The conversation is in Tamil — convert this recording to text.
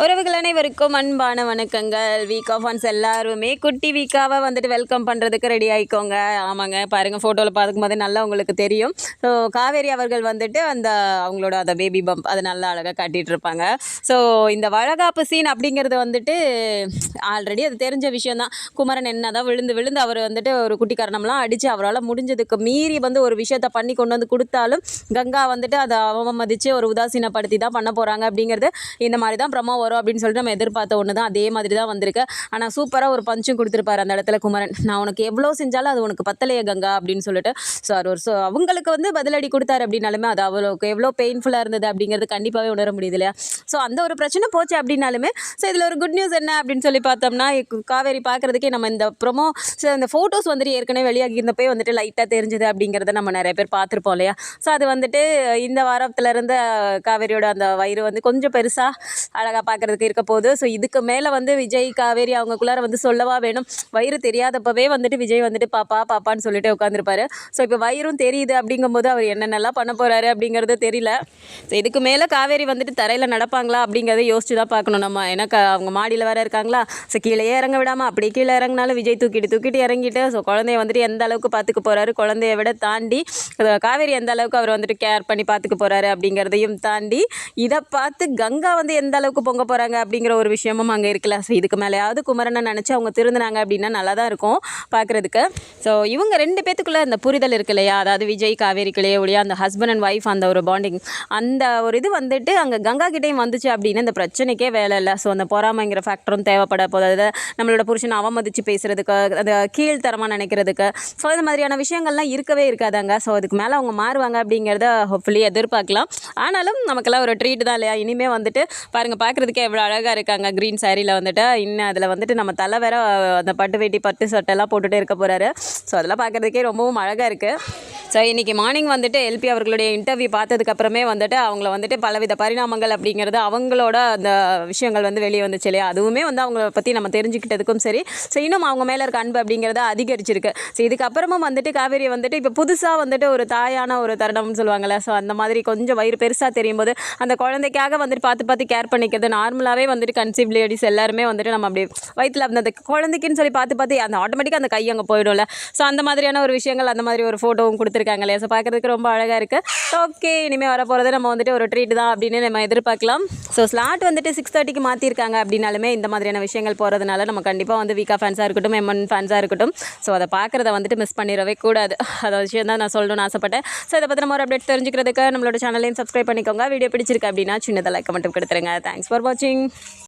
உறவுகள் அனைவருக்கும் அன்பான வணக்கங்கள். வீக் ஆஃப் ஒன்ஸ் எல்லாருமே குட்டி வீக்காவை வந்துட்டு வெல்கம் பண்ணுறதுக்கு ரெடி ஆகிக்கோங்க ஆமாங்க பாருங்கள் ஃபோட்டோவில் பார்க்கும் போதே நல்லா உங்களுக்கு தெரியும். ஸோ காவேரி அவர்கள் வந்துட்டு அந்த அவங்களோட அந்த பேபி பம்ப் அதை நல்லா அழகாக காட்டிகிட்டு இருப்பாங்க. ஸோ இந்த வழகாப்பு சீன் அப்படிங்கிறது வந்துட்டு ஆல்ரெடி அது தெரிஞ்ச விஷயந்தான் குமரன் என்ன தான் விழுந்து விழுந்து அவர் வந்துட்டு ஒரு குட்டி கரணம்லாம் அடித்து அவரால் முடிஞ்சதுக்கு மீறி வந்து ஒரு விஷயத்த பண்ணி கொண்டு வந்து கொடுத்தாலும் கங்கா வந்துட்டு அதை அவமதித்து ஒரு உதாசீனப்படுத்தி தான் பண்ண போகிறாங்க அப்படிங்கிறது இந்த மாதிரி தான் ப்ரமோ வரும் அப்படின்னு சொல்லிட்டு நம்ம எதிர்பார்த்த ஒன்று தான் அதே மாதிரி தான் வந்திருக்கு. ஆனால் சூப்பராக ஒரு பஞ்சும் கொடுத்துருப்பாரு அந்த இடத்துல குமரன். நான் உனக்கு எவ்வளோ செஞ்சாலும் அது உனக்கு பத்தலையே கங்கா அப்படின்னு சொல்லிட்டு. ஸோ ஒரு ஸோ அவங்களுக்கு வந்து பதிலடி கொடுத்தாரு அப்படின்னாலுமே அது அவ்வளோக்கு எவ்வளோ பெயின்ஃபுல்லாக இருந்தது அப்படிங்கிறது கண்டிப்பாகவே உணர முடியுது இல்லையா? ஸோ அந்த ஒரு பிரச்சனை போச்சு அப்படின்னாலுமே ஸோ இதில் ஒரு குட் நியூஸ் என்ன அப்படின்னு சொல்லி பார்த்தோம்னா காவேரி பார்க்குறதுக்கே நம்ம இந்த ப்ரொமோ ஸோ இந்த ஃபோட்டோஸ் வந்துட்டு ஏற்கனவே வெளியாகி இருந்தப்போ வந்துட்டு லைட்டாக தெரிஞ்சது அப்படிங்கிறத நம்ம நிறைய பேர் பார்த்துருப்போம் இல்லையா? ஸோ அது வந்துட்டு இந்த வாரத்துலேருந்து காவேரியோட அந்த வயிறு வந்து கொஞ்சம் பெருசாக அழகாக பார்க்குறதுக்கு இருக்க போகுது. ஸோ இதுக்கு மேலே வந்து விஜய் காவேரி அவங்களுக்குள்ளார வந்து சொல்லவா வேணும். வயிறு தெரியாதப்பவே வந்துட்டு விஜய் வந்துட்டு பாப்பா பாப்பான்னு சொல்லிட்டு உட்காந்துருப்பாரு ஸோ இப்போ வயிறும் தெரியுது அப்படிங்கும்போது அவர் என்னென்னலாம் பண்ண போகிறாரு அப்படிங்கிறது தெரியல. ஸோ இதுக்கு மேலே காவேரி வந்துட்டு தரையில் நடப்பாங்களா அப்படிங்கிறத யோசிச்சு தான் பார்க்கணும் நம்ம. ஏன்னா அவங்க மாடியில் வேற இருக்காங்களா? ஸோ கீழேயே இறங்க விடாமல் அப்படி கீழே இறங்கினாலும் விஜய் தூக்கிட்டு தூக்கிட்டு இறங்கிட்டு ஸோ குழந்தைய வந்துட்டு எந்த அளவுக்கு பார்த்துக்க போகிறாரு குழந்தைய விட தாண்டி காவேரி எந்த அளவுக்கு அவர் வந்துட்டு கேர் பண்ணி பார்த்துக்க போகிறாரு அப்படிங்கிறதையும் தாண்டி இதை பார்த்து கங்கா வந்து எந்த அளவுக்கு பொங்க போகிறாங்க அப்படிங்கிற ஒரு விஷயமும் அங்கே இருக்குல்ல. ஸோ இதுக்கு மேலேயாவது குமரனை நினச்சி அவங்க திருந்தினாங்க அப்படின்னா நல்லா தான் இருக்கும் பார்க்குறதுக்கு ஸோ இவங்க ரெண்டு பேத்துக்குள்ளே அந்த புரிதல் இருக்கு இல்லையா? அதாவது விஜய் காவேரிக்குள்ளேயே ஒழிய அந்த ஹஸ்பண்ட் அண்ட் ஒய்ஃப் அந்த ஒரு பாண்டிங் அந்த ஒரு இது வந்துட்டு அங்கே கங்கா கிட்டேயும் வந்துச்சு அப்படின்னு இந்த பிரச்சனைக்கே வேலை இல்லை. ஸோ அந்த பொறாமைங்கிற ஃபேக்டரும் தேவைப்பட போதாது நம்மளோட புருஷனை அவமதித்து பேசுகிறதுக்கு அந்த கீழ்த்தரமாக நினைக்கிறதுக்கு. ஸோ இந்த மாதிரியான விஷயங்கள்லாம் இருக்கவே இருக்காதாங்க. ஸோ அதுக்கு மேலே அவங்க மாறுவாங்க அப்படிங்கிறத ஹோப்ஃபுல்லி எதிர்பார்க்கலாம். ஆனாலும் நமக்கெல்லாம் ஒரு ட்ரீட் தான் இல்லையா? இனிமே வந்துட்டு பாருங்க பார்க்குறதுக்கு எவ்வளோ அழகாக இருக்காங்க க்ரீன் சாரியில் வந்துட்டு. இன்னும் அதில் வந்துட்டு நம்ம தலை வேற அந்த பட்டு வேட்டி பட்டு சட்டெல்லாம் போட்டுகிட்டே இருக்க போகிறாரு ஸோ அதெல்லாம் பார்க்குறதுக்கே ரொம்பவும் அழகாக இருக்குது ஸோ இன்றைக்கி மார்னிங் வந்துட்டு எல்பி அவர்களுடைய இன்டர்வியூ பார்த்ததுக்கப்புறமே வந்துட்டு அவங்கள வந்துட்டு பலவித பரிணாமங்கள் அப்படிங்கிறது அவங்களோட அந்த விஷயங்கள் வந்து வெளியே வந்துச்சு இல்லையா? அதுவுமே வந்து அவங்கள பற்றி நம்ம தெரிஞ்சுக்கிட்டதுக்கும் சரி. ஸோ இன்னும் அவங்க மேலே இருக்க அன்பு அப்படிங்கிறத அதிகரிச்சிருக்கு. ஸோ இதுக்கப்புறமும் வந்துட்டு காவேரி வந்துட்டு இப்போ புதுசாக வந்துட்டு ஒரு தாயான ஒரு தருணம்னு சொல்லுவாங்கள்ல ஸோ அந்த மாதிரி கொஞ்சம் வயிறு பெருசாக தெரியும் போது அந்த குழந்தைக்காக வந்துட்டு பார்த்து பார்த்து கேர் பண்ணிக்கிறது நார்மலாகவே வந்துட்டு கன்சீவ் லேடிஸ் எல்லாருமே வந்துட்டு நம்ம அப்படி வயிற்றில் அந்த குழந்தைக்குன்னு சொல்லி பார்த்து பார்த்து அந்த ஆட்டோமேட்டிக்காக அந்த கை அங்கே போயிடும்ல. ஸோ அந்த மாதிரியான ஒரு விஷயங்கள் அந்த மாதிரி ஒரு ஃபோட்டோவும் கொடுத்துருக்காங்க இல்லையா ஸோ பார்க்குறதுக்கு ரொம்ப அழகாக இருக்குது ஓகே இனிமேல் வரப்போகிறது நம்ம வந்துட்டு ஒரு ட்ரீட் தான் அப்படின்னு நம்ம எதிர்பார்க்கலாம். ஸோ ஸ்லாட் வந்துட்டு சிக்ஸ் தேர்ட்டிக்கு மாற்றிருக்காங்க அப்படின்னாலுமே இந்த மாதிரியான விஷயங்கள் போகிறதுனால நம்ம கண்டிப்பாக வந்து வீக்கா ஃபேன்ஸாக இருக்கட்டும் எம்என் ஃபேன்ஸாக இருக்கட்டும். ஸோ அதை பார்க்குறத வந்துட்டு மிஸ் பண்ணிடவே கூடாது. அதை விஷயம் தான் நான் சொல்லணும்னு ஆசைப்பட்டேன். ஸோ இதை பற்றி நம்ம ஒரு அப்டேட் தெரிஞ்சுக்கிறதுக்கு நம்மளோட சேனலையும் சப்ஸ்கிரைப் பண்ணிக்கோங்க. வீடியோ பிடிச்சிருக்கு அப்படின்னா சின்னதாக லைக் மட்டும் கொடுத்துருங்க. தேங்க்ஸ் ஃபார் வாட்சிங்